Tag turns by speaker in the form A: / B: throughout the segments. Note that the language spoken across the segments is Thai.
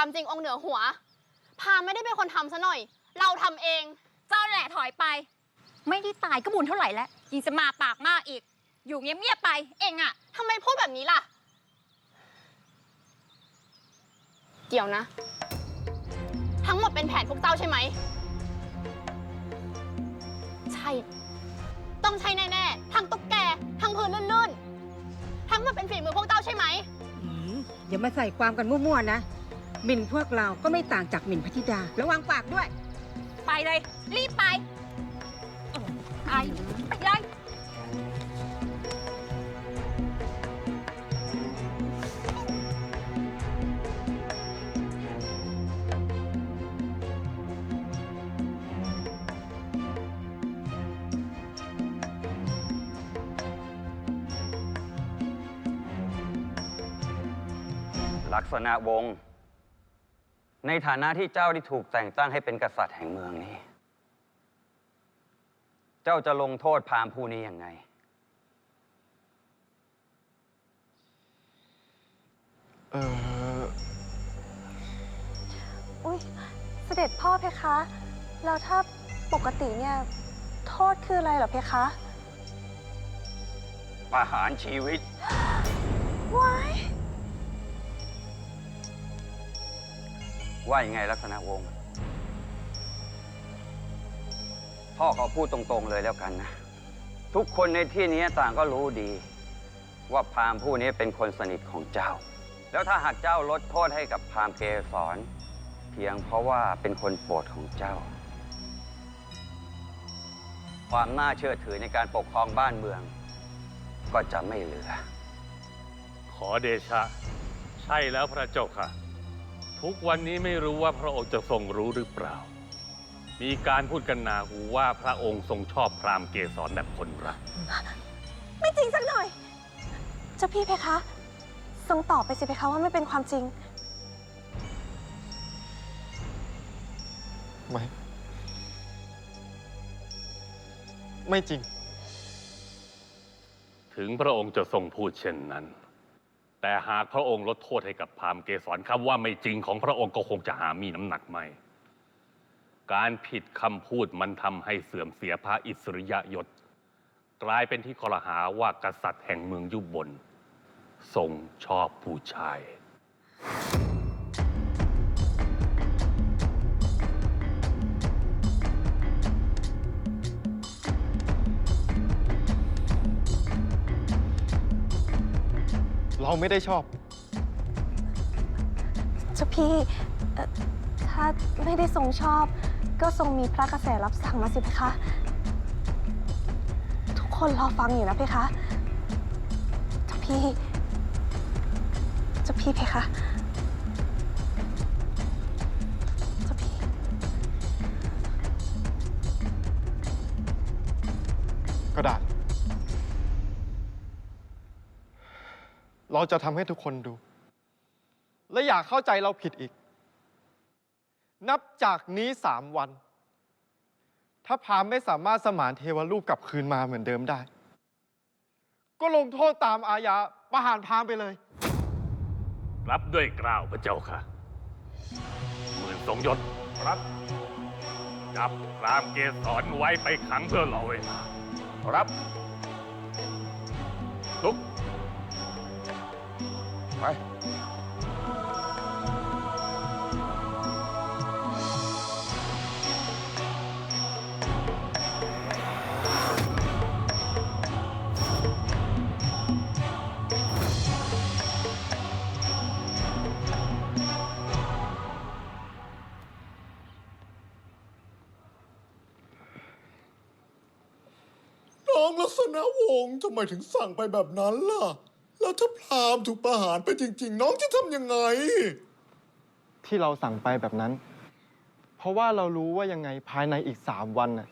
A: ความจริงองค์เหนือหัวพราหมณ์ไม่ได้เป็นคนทำซะหน่อย เราทำเอง
B: เจ้าแหละถอยไป ไม่ได้ตายก็บุญเท่าไหร่แล้วยังจะมาปากมากอีก อยู่เงียบๆไป เองอะ
A: ทำไมพูดแบบนี้ล่ะ เดี๋ยวนะ ทั้งหมดเป็นแผนพวกเจ้าใช่ไหม ใช่ ต้องใช่แน่ๆ ทั้งตุ๊กแก ทั้งพื้นลื่นๆ ทั้งหมดเป็นฝีมือพวกเจ้าใช่ไหม
C: อืมอย่ามาใส่ความกันมั่วๆนะ หมิ่นพวกเราก็ไม่ต่างจากหมิ่นพระธิดา ระวังปากด้วย
B: ไปเลย รีบไปไปไปเลย
D: ลักษณะวงศ์ ในฐานะที่เจ้าที่ถูกแต่งตั้งให้เป็นกษัตริย์แห่งเมืองนี้ เจ้าจะลงโทษพราหมณ์ผู้นี้ยังไง
E: เออ
F: อุ้ยเสด็จพ่อเพคะ แล้วถ้าปกติเนี่ย โทษคืออะไรเหรอเพคะ
D: ประหารชีวิต
F: ว่ายั
D: งไงลักษณะวง พ่อขอพูดตรงๆเลยแล้วกันนะ ทุกคนในที่นี้ต่างก็รู้ดี ว่าพามผู้นี้เป็นคนสนิทของเจ้า แล้วถ้าหากเจ้าลดโทษให้กับพามเกสรเพียงเพราะว่าเป็นคนโปรดของเจ้า ความน่าเชื่อถือในการปกครองบ้านเมือง ก็จะไม่เหลือ
G: ขอเดชะ ใช่แล้วพระเจ้าค่ะ ทุกวันนี้ไม่รู้ว่าพระองค์จะทรงรู้หรือเปล่า มีการพูดกันนาหูว่าพระองค์ทรงชอบพราหมณ์เกสรแบบคนรัก
F: ไม่จริงสักหน่อย เจ้าพี่เพคะ ทรงตอบไปสิเพคะว่าไม่เป็นความจริง
E: ไม่ ไม่จริง
G: ถึงพระองค์จะทรงพูดเช่นนั้น แต่หากพระองค์ลดโทษให้กับพราหมณ์เกสรคำว่าไม่จริงของพระองค์ก็คงจะหามีน้ำหนักไม่ การผิดคำพูดมันทำให้เสื่อมเสียพระอิสริยยศ กลายเป็นที่คอรหาว่ากษัตริย์แห่งเมืองยุบนทรงชอบผู้ชาย
E: เราไม่ได้ชอบ
F: เจ้าพี่เอ่อถ้าไม่ได้ทรงชอบ ก็ทรงมีพระกระแสรับสั่งมาสิเพคะ ทุกคนรอฟังอยู่นะเพคะ เจ้าพี่ เจ้าพี่เพคะ เรา
E: จะทำให้ทุกคนดู และอยากเข้าใจเราผิดอีก นับจากนี้สามวัน ถ้าพรามไม่สามารถสมานเทวรูปกลับคืนมาเหมือนเดิมได้ ก็ลงโทษตามอาญาประหารพรามไปเลย
G: รับด้วยกล่าวพระเจ้าค่ะหมื่นทรงยศรับจับพรามเกสรไว้ไปขังเพื่อรอเวลารับลุก
E: ไป
H: น้องลักษณะวงศ์ทำไมถึงสั่งไปแบบนั้นล่ะ แล้วถ้าพราหมณ์ถูกประหารไปจริง ๆ น้องจะทำยังไง
E: ที่เราสั่งไปแบบนั้น เพราะว่าเรารู้ว่ายังไงภายในอีกสามวันน่ะ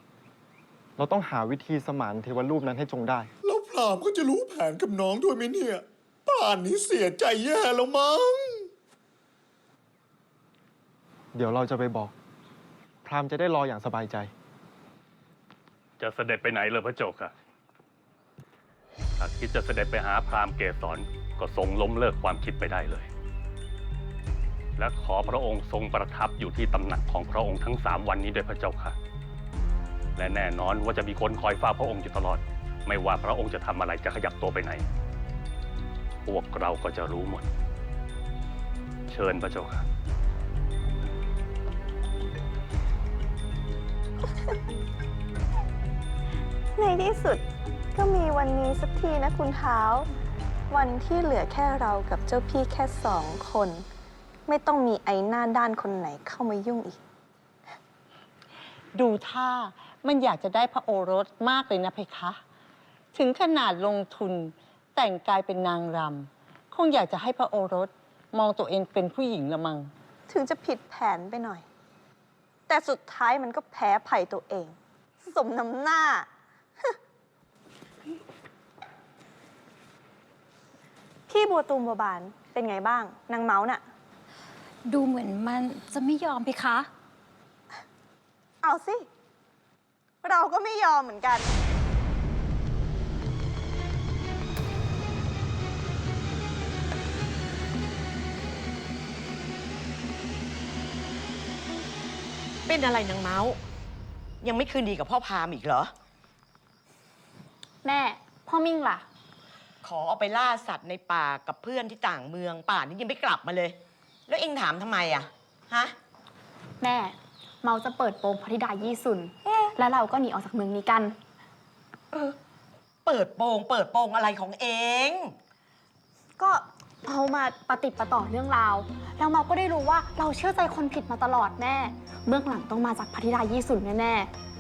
E: เราต้องหาวิธีสมานเทวรูปนั้นให้จงได้
H: แล้วพราหมณ์ก็จะรู้แผนกับน้องด้วยไหมเนี่ยป่านนี้เสียใจแย่แล้วมั้ง
E: เดี๋ยวเราจะไปบอก พราหมณ์จะได้รออย่างสบายใจ
G: จะเสด็จไปไหนเลยพระเจ้าค่ะ ถ้าคิดจะเสด็จไปหาพราหมณ์เกสรก็ทรงล้มเลิกความคิดไปได้เลย และขอพระองค์ทรงประทับอยู่ที่ตำหนักของพระองค์ทั้งสามวันนี้ด้วยพระเจ้าค่ะ และแน่นอนว่าจะมีคนคอยเฝ้าพระองค์อยู่ตลอด ไม่ว่าพระองค์จะทำอะไรจะขยับตัวไปไหน พวกเราก็จะรู้หมด เชิญพระเจ้าค่ะ
F: ในที่สุด ก็มีวันนี้สักทีนะคุณเท้า วันที่เหลือแค่เรากับเจ้าพี่แค่สองคน ไม่ต้องมีไอ้หน้าด้านคนไหนเข้ามายุ่งอีก
I: ดูท่ามันอยากจะได้พระโอรสมากเลยนะเพคะ ถึงขนาดลงทุนแต่งกายเป็นนางรำคงอยากจะให้พระโอรสมองตัวเองเป็นผู้หญิงละมัง
F: ถึงจะผิดแผนไปหน่อย แต่สุดท้ายมันก็แพ้ภัยตัวเอง สมน้ำหน้า พี่บัวตูมบัวบานเป็นไงบ้าง นางเมาส์น่ะ
B: ดูเหมือนมันจะไม่ยอมเพคะ
F: เอาสิ เราก็ไม่ยอมเหมือนกัน
J: เป็นอะไรนางเมาส์ยังไม่คืนดีกับพ่อพามอีกเหรอ
A: แม่ พ่อมิ่งล่ะ
J: ขอเอาไปล่าสัตว์ในป่ากับเพื่อนที่ต่างเมืองป่านนี้ยังไม่กลับมาเลย แล้วเอ็งถามทำไมอะฮะ
A: แม่ เมาจะเปิดโปงพระธิดายี่สุนแล้วเราก็หนีออกจากเมืองนี้กัน
J: เปิดโปงเปิดโปงอะไรของเอ็ง
A: ก็เอามาปฏิดประต่อเรื่องราว แล้วเมาก็ได้รู้ว่าเราเชื่อใจคนผิดมาตลอดแน่เบื้องหลังต้องมาจากพระธิดายี่สุนแน่ๆ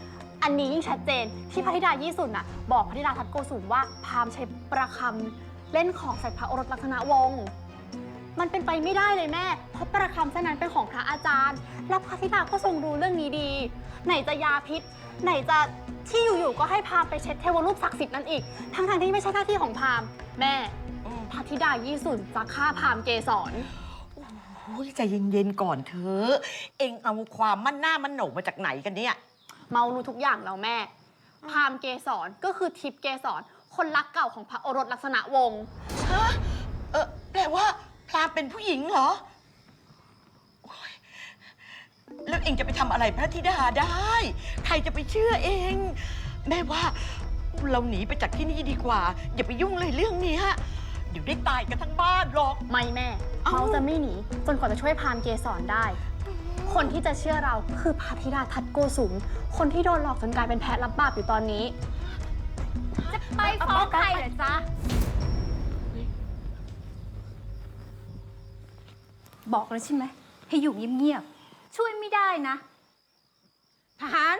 A: อันนี้ยิ่งชัดเจนที่พระธิดายี่สุนน่ะบอกพระธิดาทัตโกสุนว่าพราหมณ์ใช้ประคำเล่นของใส่พระโอรสลักษณะวงศ์มันเป็นไปไม่ได้เลยแม่ เพราะประคำเส้นนั้นเป็นของพระอาจารย์ แล้วพระธิดาก็ทรงรู้เรื่องนี้ดี ไหนจะยาพิษ ไหนจะที่อยู่ๆก็ให้พราหมณ์ไปเช็ดเทวรูปศักดิ์สิทธิ์นั่นอีก ทั้งๆที่ไม่ใช่หน้าที่ของพราหมณ์แม่พระธิดายี่สุนจะฆ่าพราหมณ์เกสร
J: โอ้ยใจเย็นๆก่อนเถอะ เองเอาความมั่นหน้ามั่นโหนมาจากไหนกันเนี่ย
A: เมารู้ทุกอย่างแล้วแม่ พราหมณ์เกสรก็คือทิพย์เกสรคนรักเก่าของพระโอรสลักษณะวงศ์
J: ฮะเออแปลว่าพรามเป็นผู้หญิงเหรอโอ๊ยแล้วเอ็งจะไปทำอะไรพระธิดาได้ ใครจะไปเชื่อเอง แม่ว่า เราหนีไปจากที่นี่ดีกว่า อย่าไปยุ่งเลยเรื่องเนี้ยเดี๋ยวได้ตายกันทั้งบ้านหรอก
A: ไม่แม่
J: เอ้า
A: เมาจะไม่หนีจนกว่าจะช่วยพราหมณ์เกสรได้ คนที่จะเชื่อเราคือพระธิดาทัตโกสุม คนที่โดนหลอกจนกลายเป็นแพะรับบาปอยู่ตอนนี้
B: จะไปฟ้องใครเหรอจ๊ะ บอกแล้วใช่ไหม ให้อยู่เงียบๆ ช่วยไม่ได้นะ
C: ทหาร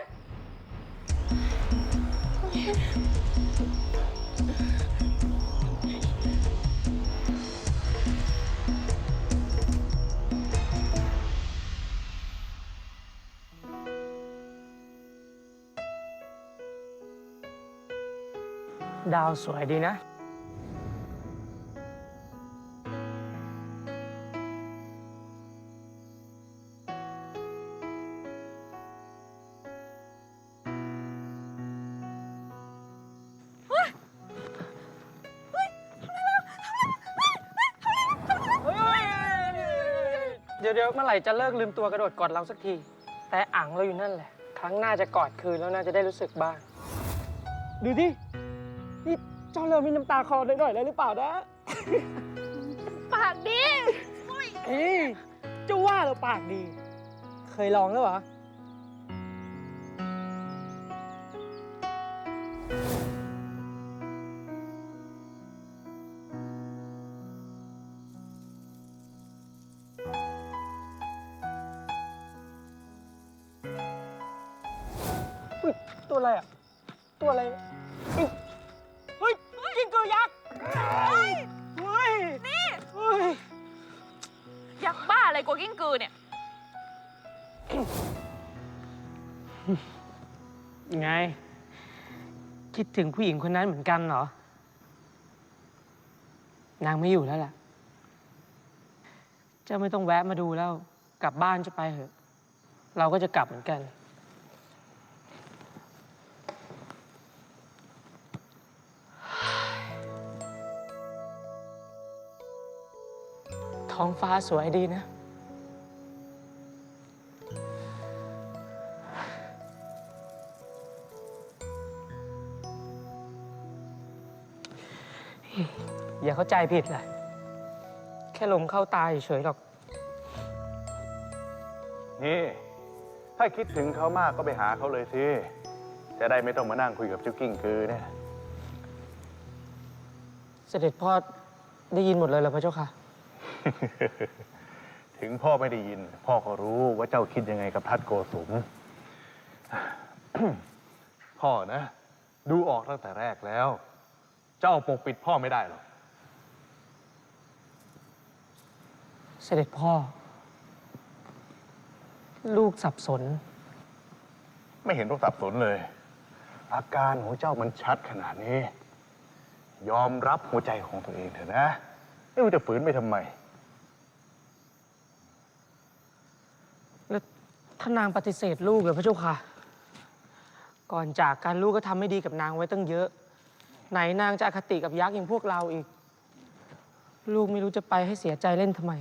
K: ดาวสวยดีนะ เดี๋ยวเดี๋ยวเมื่อไหร่จะเลิกลืมตัวกระโดดกอดเราสักที แต่อ่างเราอยู่นั่นแหละ ครั้งหน้าจะกอดคืนแล้วน่าจะได้รู้สึกบ้าง ดูดิ นี่เจ้าเริ่มมีน้ำตาคลอหน่อยๆแล้วหรือเปล่านะ
A: ปากดี
K: เอ้ยเจ้าว่าเราปากดี เคยลองแล้วเหรอ อุ๊ยตัวอะไรอะ ตัวอะไรอุ๊ยเฮ้ย กินกือยักษ์เฮ้ยเฮ้ยนี่เฮ้ย
B: ยักษ์บ้าอะไรกว่ากิ้งกือเนี่ย
K: ไง คิดถึงผู้หญิงคนนั้นเหมือนกันเหรอ นางไม่อยู่แล้วล่ะ เจ้าไม่ต้องแวะมาดูแล้ว กลับบ้านจะไปเถอะ เราก็จะกลับเหมือนกัน ท้องฟ้าสวยดีนะ อย่าเข้าใจผิดเลยแค่ลมเข้าตายเฉยหรอก
L: นี่ถ้าคิดถึงเขามากก็ไปหาเขาเลยสิ จะได้ไม่ต้องมานั่งคุยกับเจ้ากิ้งคือเนี่ย
K: เสด็จพ่อได้ยินหมดเลยแล้วพระเจ้าค่ะ
L: ถึงพ่อไม่ได้ยิน พ่อก็รู้ว่าเจ้าคิดยังไงกับทัดโกสุม พ่อนะ ดูออกตั้งแต่แรกแล้ว เจ้าปกปิดพ่อไม่ได้หรอก
K: เสด็จพ่อ ลูกสับสน
L: ไม่เห็นต้องสับสนเลย อาการของเจ้ามันชัดขนาดนี้ ยอมรับหัวใจของตัวเองเถอะนะ ไม่รู้จะฝืนไปทำไม
K: แล้ว ถ้านางปฏิเสธลูกเหรอพระเจ้าค่ะ ก่อนจากการลูกก็ทำไม่ดีกับนางไว้ตั้งเยอะ ไหนนางจะอคติกับยักษ์อย่างพวกเราอีก ลูกไม่รู้จะไปให้เสียใจเล่นทำไม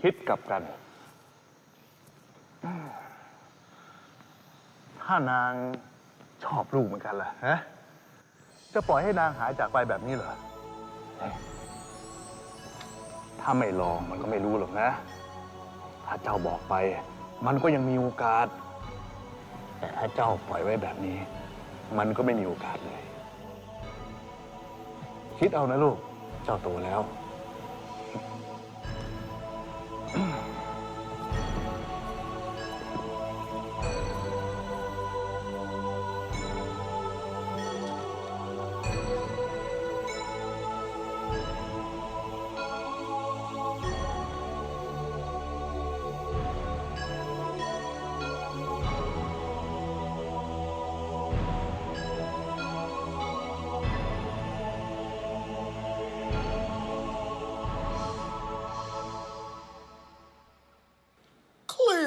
L: คิดกลับกัน ถ้านางชอบลูกเหมือนกันล่ะฮะจะปล่อยให้นางหายจากไปแบบนี้เหรอเฮ้ยถ้าไม่ลองมันก็ไม่รู้หรอกนะ ถ้าเจ้าบอกไป มันก็ยังมีโอกาส แต่ถ้าเจ้าปล่อยไว้แบบนี้ มันก็ไม่มีโอกาสเลย คิดเอานะลูก เจ้าโตแล้ว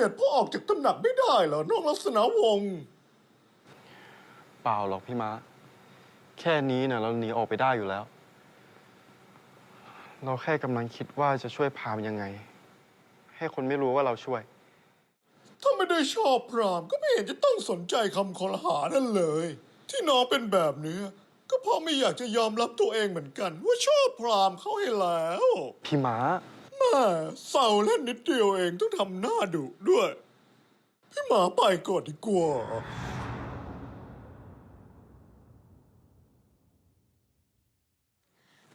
L: ี
H: ยดเพราะออกจากตำหนักไม่ได้เหรอน้องลักษณะวงศ์
E: เปล่าหรอกพี่ม้า แค่นี้นี่ยเราหนีออกไปได้อยู่แล้ว เราแค่กำลังคิดว่าจะช่วยพามยังไง ให้คนไม่รู้ว่าเราช่วย
H: ถ้าไม่ได้ชอบพรามก็ไม่เห็นจะต้องสนใจคำคอรหานั่นเลย ที่น้องเป็นแบบนี้ ก็เพราะไม่อยากจะยอมรับตัวเองเหมือนกัน ว่าชอบพรามเขาให้แล้ว
E: พี่ม้า
H: ม่เศร้าเล่นนิดเดียวเองต้องทำหน้าดุด้วย พี่หมาไปก่อนดีกว่า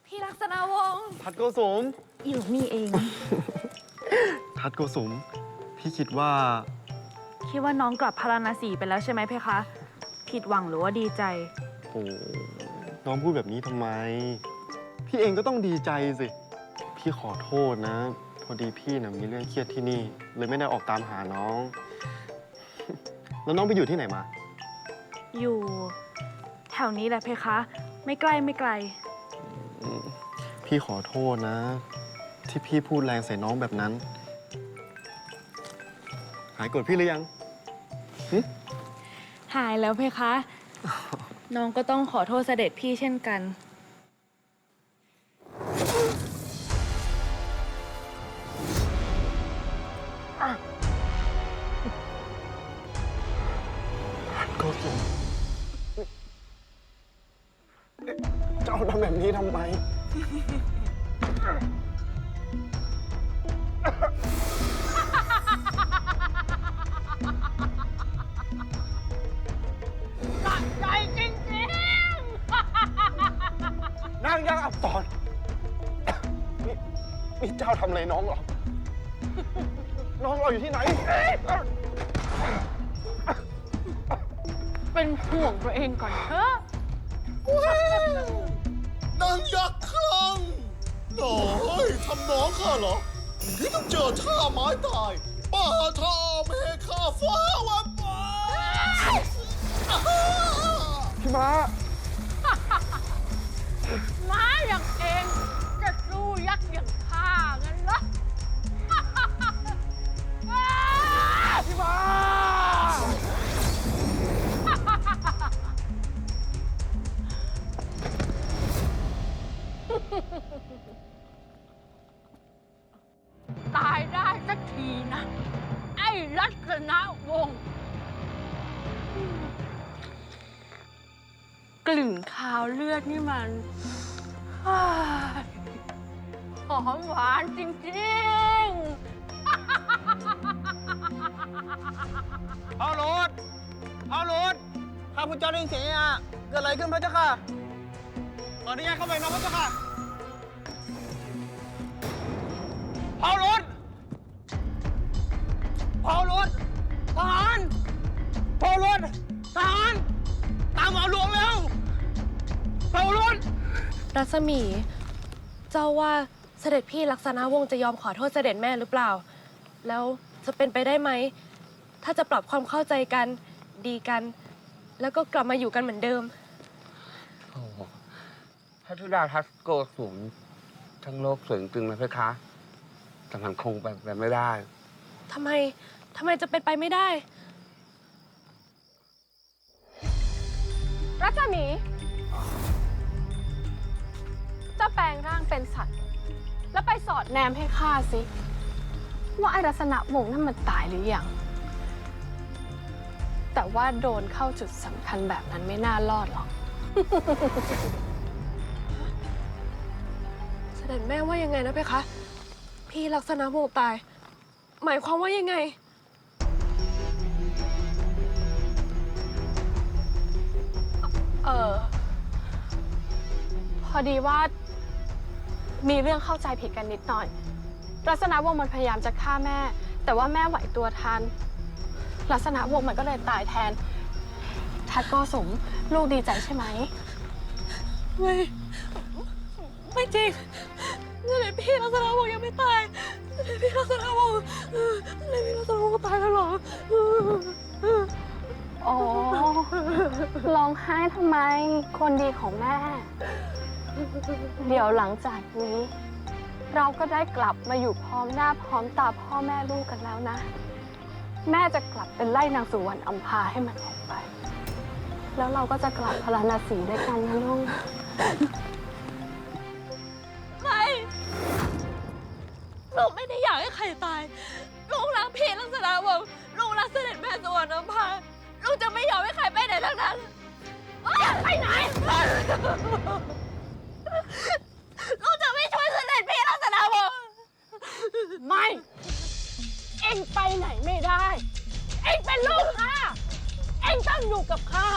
B: พี่ลักษณะวงศ์
E: ทัดโกสุม
B: อยู่นี่เอง
E: ทัดโกสุม พี่คิดว่า
M: คิดว่าน้องกลับพาราณสีไปแล้วใช่ไหมเพคะ ผิดหวังหรือว่าดีใจ
E: โอ้น้องพูดแบบนี้ทำไม พี่เองก็ต้องดีใจสิ พี่ขอโทษนะ พอดีพี่นะมีเรื่องเครียดที่นี่ เลยไม่ได้ออกตามหาน้อง แล้วน้องไปอยู่ที่ไหนมา
M: อยู่แถวนี้แหละเพคะ ไม่ใกล้ไม่ไกล
E: อืมพี่ขอโทษนะ ที่พี่พูดแรงใส่น้องแบบนั้น หายโกรธพี่หรือยัง
M: หายแล้วเพคะ น้องก็ต้องขอโทษเสด็จพี่เช่นกันา
B: ง
E: ยักอับตอนนี่นี่เจ้าทำอะไรน้องเหรอ น้องเราอยู่ที่ไหน
B: เป็นห่วงตัวเองก่อนเถอะ
H: นางยักษ์คลั่งหน่อยทำน้องข้าเหรอที่ต้องเจอท่าไม้ตาย ป่าทอเมฆาฟ้าวันไป
E: พี่ม้า
B: ม้า อย่างเองจะสู้ยักษ์อย่างข้างั้นเหรอ
E: พี่ม้า
B: ตายได้สักทีนะ ไอ้ลักษณะวงศ์
N: กลิ่นคาวเลือดนี่มัน รั
O: ศมี เจ้าว่าเสด็จพี่ลักษณะวงศ์จะยอมขอโทษเสด็จแม่หรือเปล่า แล้วจะเป็นไปได้ไหม ถ้าจะปรับความเข้าใจกันดีกัน แล้วก็กลับมาอยู่กันเหมือนเดิม
P: โอ้โหพระธุดาทัสโกสูงทั้งโลกสวยจริงๆนะเพคะ แต่มันคงไปไปไม่ได้
O: ทำไม ทำไมจะเป็นไปไม่ได้
N: รัศมี ไปสอดแนมให้ข้าสิ ว่าไอ้ลักษณะวงศ์นั่นมันตายหรือยัง แต่ว่าโดนเข้าจุดสำคัญแบบนั้นไม่น่ารอดหรอก
O: เสด็จแม่ว่ายังไงนะเพคะ พี่ลักษณะวงศ์ตาย หมายความว่ายังไง
N: เออ พอดีว่า มีเรื่องเข้าใจผิดกันนิดหน่อย ลักษณะวงศ์มันพยายามจะฆ่าแม่ แต่ว่าแม่ไหวตัวทัน ลักษณะวงศ์มันก็เลยตายแทน ทัดก็สมลูกดีใจใช่ไหม
O: ไม่ ไม่จริงเสด็จพี่ลักษณะวงศ์ยังไม่ตายเสด็จพี่ลักษณะวงศ์เสด็จพี่ลักษณะวงศ์ตายแล้วเหรอ
N: อ๋อร้องไห้ทำไม คนดีของแม่ เดี๋ยวหลังจากนี้ เราก็ได้กลับมาอยู่พร้อมหน้าพร้อมตาพ่อแม่ลูกกันแล้วนะ แม่จะกลับเป็นไล่นางสุวรรณอัมพาให้มันออกไป แล้วเราก็จะกลับพราณสีด้วยกันนะลูก
O: ไม่ลูกไม่ได้อยากให้ใครตาย ลูกรักพี่ลักษณะวงศ์ลูกรักเสด็จแม่สวรรณภาลูกจะไม่ยอมให้ใครไปไหนทั้งนั้นไปไหน ลูกจะไม่ช่วยเสด็จพี่ลักษณะวงศ์
N: ไม่ เอ็งไปไหนไม่ได้ เอ็งเป็นลูกข้า เอ็งต้องอยู่กับข้า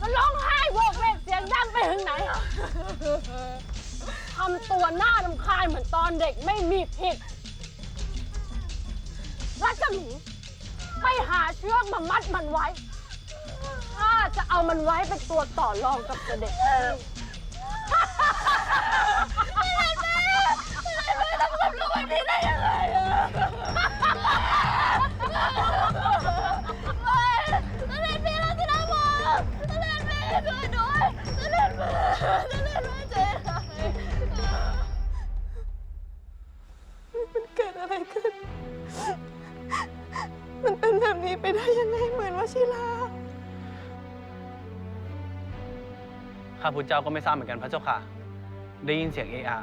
N: มันร้องไห้โวกเวกเสียงดังไปถึงไหนทำตัวหน้ารำคาญเหมือนตอนเด็กไม่มีผิดรัชมีไปหาเชือกมามัดมันไว้ข้าจะเอามันไว้เป็นตัวต่อรองกับเสด็จ
O: พุ
Q: ทธเจ้าก็ไม่ทราบเหมือนกันพระเจ้าค่ะ ได้ยินเสียงเอะอะ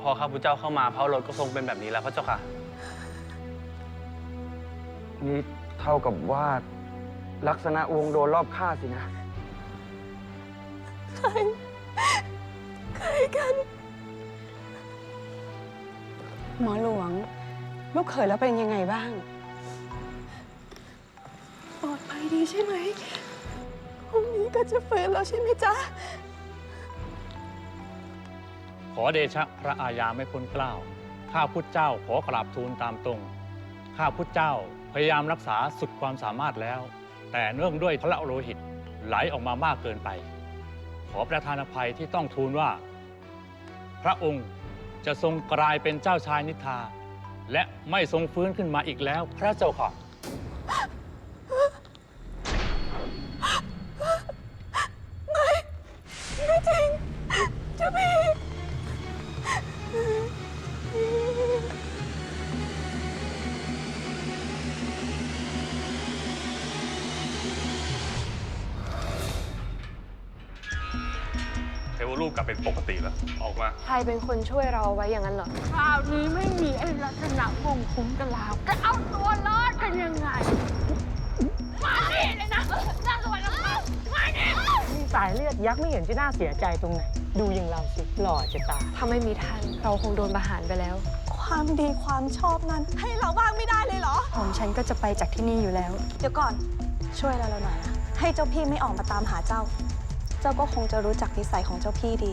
Q: พอข้าพุทธเจ้าเข้ามาพระรถก็ทรงเป็นแบบนี้แล้วพระเจ้าค่ะ
D: นี่เท่ากับว่าลักษณะวงโดนรอบฆ่าสินะ
O: ใคร ใครกัน
R: หมอหลวง ลูกเขยแล้วเป็นยังไงบ้าง
O: ปลอดภัยดีใช่ไหมพรุ่งนี้ก็จะฟื้นแล้วใช่ไหมจ๊ะ
S: อเดชะพระอาญาไม่พ้นเกล้า ข้าพุทธเจ้าขอกราบทูลตามตรง ข้าพุทธเจ้าพยายามรักษาสุดความสามารถแล้ว แต่เนื่องด้วยพระโลหิตไหลออกมามากเกินไป ขอประทานอภัยที่ต้องทูลว่า พระองค์จะทรงกลายเป็นเจ้าชายนิทราและไม่ทรงฟื้นขึ้นมาอีกแล้วพระเจ้าค่ะ กลับเป็นปกติแล้ว ออกมา
N: ใครเป็นคนช่วยเราเอาไว้อย่างนั้นเหรอ คราวนี้ไม่มีไอ้ลักษณะวงคุ้มกันแล้วจะเอาตัวรอดกันยังไง มาดิเลยนะน่าสวยนะมาดิา
K: ยเลือดยักษ์ไม่เห็นจะน่าเสียใจตรงไหน ดูอย่างเราสิหล่อจะตาย
T: ถ้าไม่มีท่านเราคงโดนประหารไปแล้ว
F: ความดีความชอบนั้น ให้เราบ้างไม่ได้เลยเหรอ
T: ผมฉันก็จะไปจากที่นี่อยู่แล้ว
F: เดี๋ยวก่อนช่วยเราเราหน่อยนะให้เจ้าพี่ไม่ออกมาตามหาเจ้า เจ้าก็คงจะรู้จักนิสัยของเจ้าพี่ดี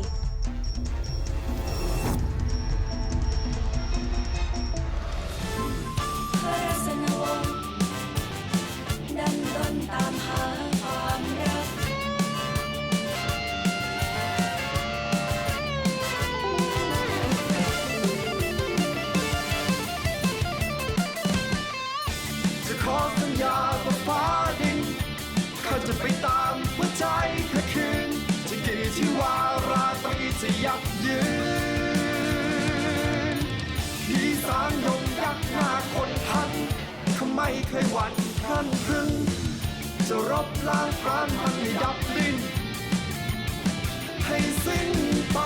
U: ยับยืนพี่สางยงยักษ์หน้าคนทันเขาไม่เคยหวั่นพลันพรึงจะรบล้างพรานมันให้ดับดิน ให้สิ้นไป